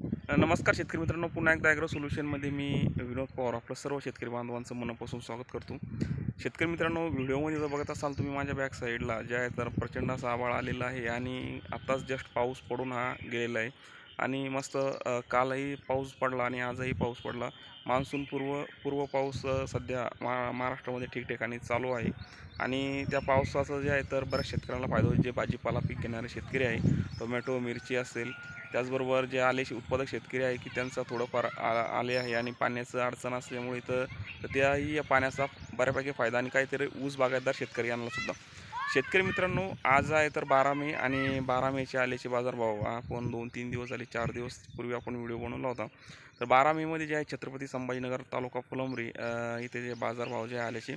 नमस्कार शेतकरी मित्रांनो पुन्हा एकदा ॲग्रो सोल्युशनमध्ये मी विनोद पवार आपलं सर्व शेतकरी बांधवांचं मनापासून स्वागत करतो. शेतकरी मित्रांनो व्हिडिओमध्ये जर बघत असाल तुम्ही माझ्या बॅक साईडला ज्या आहे तर प्रचंड असा आवाळ आलेला आहे आणि आत्ताच जस्ट पाऊस पडून हा गेलेला आहे. आणि मस्त कालही पाऊस पडला आणि आजही पाऊस पडला. मान्सून पूर्व पूर्व पाऊस सध्या मा महाराष्ट्रामध्ये ठिकठिकाणी चालू आहे. आणि त्या पावसाचं जे आहे तर बऱ्याच शेतकऱ्यांना फायदा होईल. जे भाजीपाला पीक घेणारे शेतकरी आहे टोमॅटो मिरची असेल त्याचबरोबर जे आले उत्पादक शेतकरी आहे की त्यांचा थोडंफार आ- आले आहे आणि पाण्याचं अडचण असल्यामुळे तर तर त्याही या पाण्याचा बऱ्यापैकी फायदा आणि काहीतरी ऊस बागायतदार शेतकरी यांना सुद्धा. शेतकरी मित्रांनो आज आहे तर बारा मे आणि बारा मेचे आल्याचे बाजारभाव आपण दोन तीन दिवस झाले चार दिवस पूर्वी आपण व्हिडिओ बनवला होता. तर बारा मेमध्ये जे आहे छत्रपती संभाजीनगर तालुका फुलंबरी इथे जे बाजारभाव जे आहे आल्याचे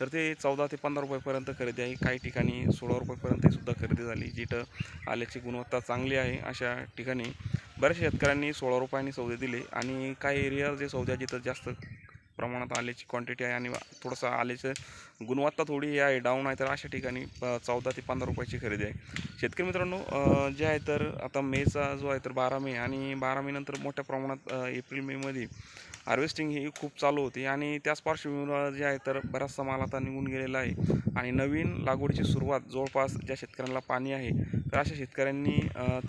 तर ते चौदा ते पंधरा रुपयेपर्यंत खरेदी आहे. काही ठिकाणी सोळा रुपयापर्यंत सुद्धा खरेदी झाली जिथं आल्याची गुणवत्ता चांगली आहे अशा ठिकाणी. बऱ्याच शेतकऱ्यांनी सोळा रुपयांनी सौदे दिले आणि काही एरिया जे सौद्या जिथं जास्त प्रमाणात आल्याची क्वांटिटी आहे आणि थोडंसं आल्याचं गुणवत्ता थोडी आहे डाऊन आहे तर अशा ठिकाणी चौदा ते पंधरा रुपयाची खरेदी आहे. शेतकरी मित्रांनो जे आहे तर आता मेचा जो आहे तर बारा मे आणि बारा मे नंतर मोठ्या प्रमाणात एप्रिल मेमध्ये हार्वेस्टिंग ही खूप चालू होती आणि त्याच पार्श्वभूमीवर जे आहे तर बराचसा माल आता निघून गेलेला आहे. आणि नवीन लागवडीची सुरुवात जवळपास ज्या शेतकऱ्यांना पाणी आहे तर अशा शेतकऱ्यांनी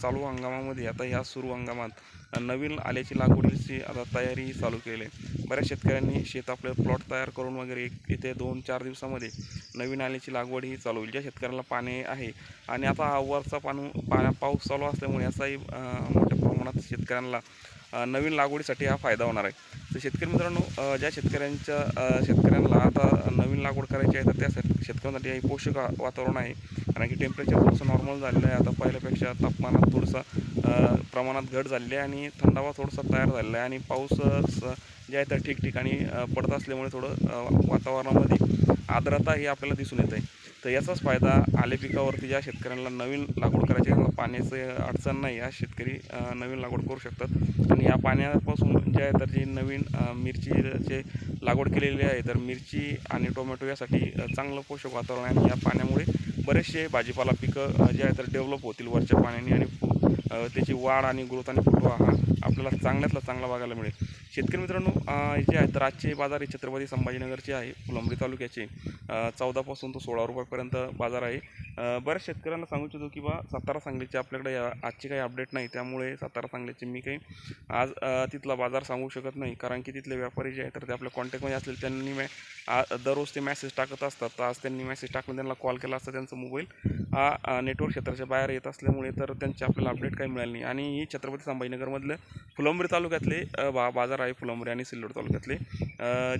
चालू हंगामामध्ये आता ह्या सुरू हंगामात नवीन आल्याची लागवडीची आता तयारी चालू केली आहे. बऱ्याच शेतकऱ्यांनी शेत आपलं प्लॉट तयार करून वगैरे एक इथे दोन चार दिवसामध्ये नवीन आल्याची लागवड ही चालू होईल. ज्या शेतकऱ्याला पाणी आहे आणि आता हा वरचा पाणी पाण्या पाऊस चालू असल्यामुळे याचाही मोठ्या प्रमाणात शेतकऱ्यांना नवीन लागवडीसाठी हा फायदा होणार आहे. तर शेतकरी मित्रांनो ज्या शेतकऱ्यांच्या शेतकऱ्यांना आता नवीन लागवड करायची आहे तर त्या शेतकऱ्यांसाठी हे पोषक वातावरण आहे. कारण की टेम्परेचर थोडंसं नॉर्मल झालेलं आहे. आता पहिल्यापेक्षा तापमानात थोडंसं प्रमाणात घट झालेली आहे आणि थंडावा थोडासा तयार झालेला आहे. आणि पाऊस जे आहे तर ठिकठिकाणी पडत असल्यामुळे थोडं वातावरणामध्ये आर्द्रता ही आपल्याला दिसून येत आहे. तर याचाच फायदा आले पिकावरती ज्या शेतकऱ्यांना नवीन लागवड करायची आहे, पाण्याचं अडचण नाही या शेतकरी नवीन लागवड करू शकतात. आणि या पाण्यापासून जे आहे तर जी नवीन मिरचीचे लागवड केलेली आहे तर मिरची आणि टोमॅटो यासाठी चांगलं पोषक वातावरण आहे. आणि या पाण्यामुळे बरेचसे भाजीपाला पिकं जे आहे तर डेव्हलप होतील वरच्या पाण्याने. आणि त्याची वाढ आणि ग्रोथ आणि फुटवा हा आपल्याला चांगल्यातला चांगला बघायला मिळेल. शेतकरी मित्रांनो जे आहे तर आजचे बाजार हे छत्रपती संभाजीनगरचे आहे फुलंबरी तालुक्याचे. चौदापासून तो सोळा रुपयापर्यंत बाजार आहे. बऱ्याच शेतकऱ्यांना सांगू इच्छितो की बा सातारा सांगलीचे आपल्याकडे या- आजची काही अपडेट नाही त्यामुळे सातारा सांगलीचे मी काही आज तिथला बाजार सांगू शकत नाही. कारण की तिथले व्यापारी जे आहेत तर ते आपल्या कॉन्टॅक्टमध्ये असतील त्यांनी मॅ आ दररोज ते मॅसेज टाकत असतात. तर आज त्यांनी मॅसेज टाकून त्यांना कॉल केला असता त्यांचा मोबाईल हा नेटवर्क क्षेत्राच्या बाहेर येत असल्यामुळे तर त्यांची आपल्याला अपडेट काही मिळाली नाही. आणि ही छत्रपती संभाजीनगरमधलं फुलंबरी तालुक्यातले बा बाजार आहे फुलंब्री आणि सिल्लोड तालुक्यातले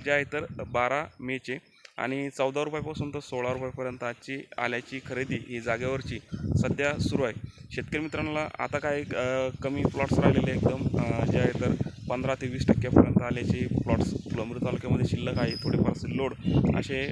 जे आहे तर बारा मेचे आणि चौदा रुपयापासून तर सोळा रुपयापर्यंत आजची आल्याची खरेदी ही जागेवरची सध्या सुरू आहे. शेतकरी मित्रांना आता काय कमी प्लॉट्स राहिलेले एकदम जे आहे तर पंधरा ते वीस टक्क्यापर्यंत आल्याचे प्लॉट्स फुलंबरी तालुक्यामध्ये शिल्लक आहे. थोडेफार सिल्लोड असे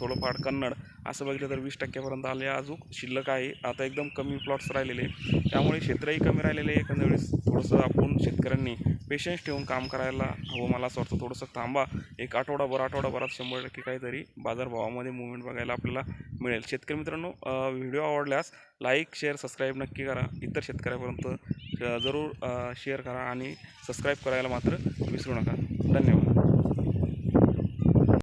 थोडंफार कन्नड असं बघितलं तर वीस टक्क्यापर्यंत आले अजून. शिल्लक आहे. आता एकदम कमी प्लॉट्स राहिलेले त्यामुळे क्षेत्रही कमी राहिलेले एखाद्या वेळेस थोडंसं आपण शेतकऱ्यांनी पेशन्स ठेवून काम करायला हवं मला असं वाटतं. थोडंसं थांबा. एक आठवडाभर आठवडाभरात शंभर टक्के काहीतरी बाजारभावामध्ये मुवमेंट बघायला आपल्याला मिळेल. शेतकरी मित्रांनो व्हिडिओ आवडल्यास लाईक शेअर सबस्क्राईब नक्की करा. इतर शेतकऱ्यापर्यंत जरूर शेअर करा आणि सबस्क्राईब करायला मात्र विसरू नका. धन्यवाद.